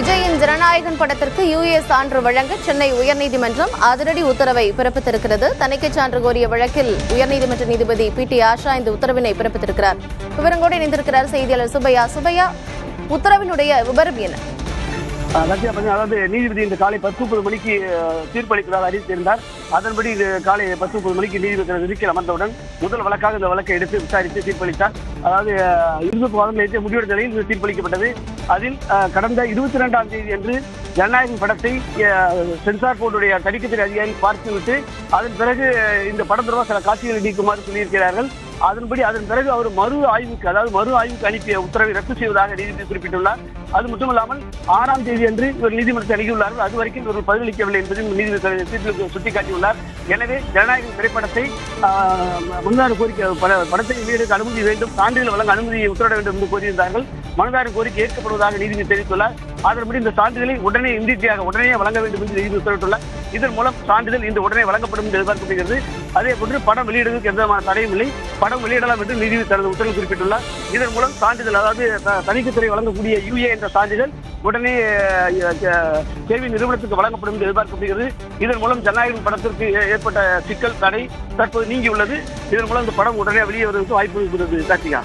விஜயின் ஜனநாயகன் படத்திற்கு யுஏ சான்று வழங்க சென்னை உயர்நீதிமன்றம் அதிரடி உத்தரவை பிறப்பித்திருக்கிறது. தணிக்கைச் சான்று கோரிய வழக்கில் உயர்நீதிமன்ற நீதிபதி பி டி ஆஷா இந்த உத்தரவினை பிறப்பித்திருக்கிறார். விவரங்களோடு இணைந்திருக்கிறார் செய்தியாளர் சுபையா சுபையா உத்தரவினுடைய விவரம் என்ன? லட்சியா பண்ணி அதாவது நீதிபதி இந்த காலை பத்து முப்பது மணிக்கு அஹ், தீர்ப்பளிப்பதாக அறிவித்திருந்தார். அதன்படி இது காலை பத்து முப்பது மணிக்கு நீதிபதி விதிக்கில் அமர்ந்தவுடன் முதல் வழக்காக இந்த வழக்கை எடுத்து விசாரித்து தீர்ப்பளித்தார். அதாவது அஹ், இருபது மாதம் நேற்று முடிவெடுத்த நிலையில் இது தீர்ப்பளிக்கப்பட்டது. அதில் கடந்த இருபத்தி ரெண்டாம் தேதி அன்று ஜனநாயகம் படத்தை சென்சார் போர்டுடைய தணிக்கைத்துறை அதிகாரி பார்த்துவிட்டு அதன் பிறகு இந்த படம் தொடர்பாக சில காட்சிகளை நீக்குமாறு சொல்லியிருக்கிறார்கள். அதன்படி அதன் பிறகு அவர் மறு ஆய்வுக்கு அதாவது மறு ஆய்வுக்கு அனுப்பிய உத்தரவை ரத்து செய்வதாக நீதிபதி குறிப்பிட்டுள்ளார். அது மட்டும் இல்லாமல் ஆறாம் தேதி அன்று இவர் நீதிமன்றத்தை அணுகியுள்ளார்கள் அது வரைக்கும் இவர்கள் பதிலளிக்கவில்லை என்பதை நீதிபதி தீர்ப்பில் சுட்டிக்காட்டியுள்ளார். எனவே ஜனநாயக திரைப்படத்தை ஆஹ், கோரிக்கை பட- படத்தை வெளியிட அனுமதி வேண்டும். சான்றிதழ் வழங்க அனுமதியை உத்தரவிட வேண்டும் என்று கோரியிருந்தார்கள். மனுதார கோரிக்கை ஏற்கப்படுவதாக நீதிபதி தெரிவித்துள்ளார். அதன்படி இந்த சான்றிதழை உடனே இந்தியாக உடனே வழங்க வேண்டும் என்று நீதிபதி உத்தரவிட்டுள்ளார் இதன் மூலம் சான்றிதழ் இன்று உடனே வழங்கப்படும் என்று எதிர்பார்க்கப்படுகிறது. அதே போன்று படம் வெளியிடுவதற்கு எந்த விதமான தடையும் இல்லை. படம் வெளியிடலாம் என்று நீதிபதி தனது உத்தரவில் குறிப்பிட்டுள்ளார். இதன் மூலம் சான்றிதழ் அதாவது த- தணிக்கைத்துறை வழங்கக்கூடிய யூஏ என்ற சான்றிதழ் உடனே கேள்வி நிறுவனத்துக்கு வழங்கப்படும் என்று எதிர்பார்க்கப்படுகிறது. இதன் மூலம் ஜனநாயகம் படத்திற்கு ஏற்பட்ட சிக்கல் தடை தற்போது நீங்கியுள்ளது. இதன் மூலம் இந்த படம் உடனே வெளியே வருவதற்கு வாய்ப்பு இருக்கிறது கார்த்திகா.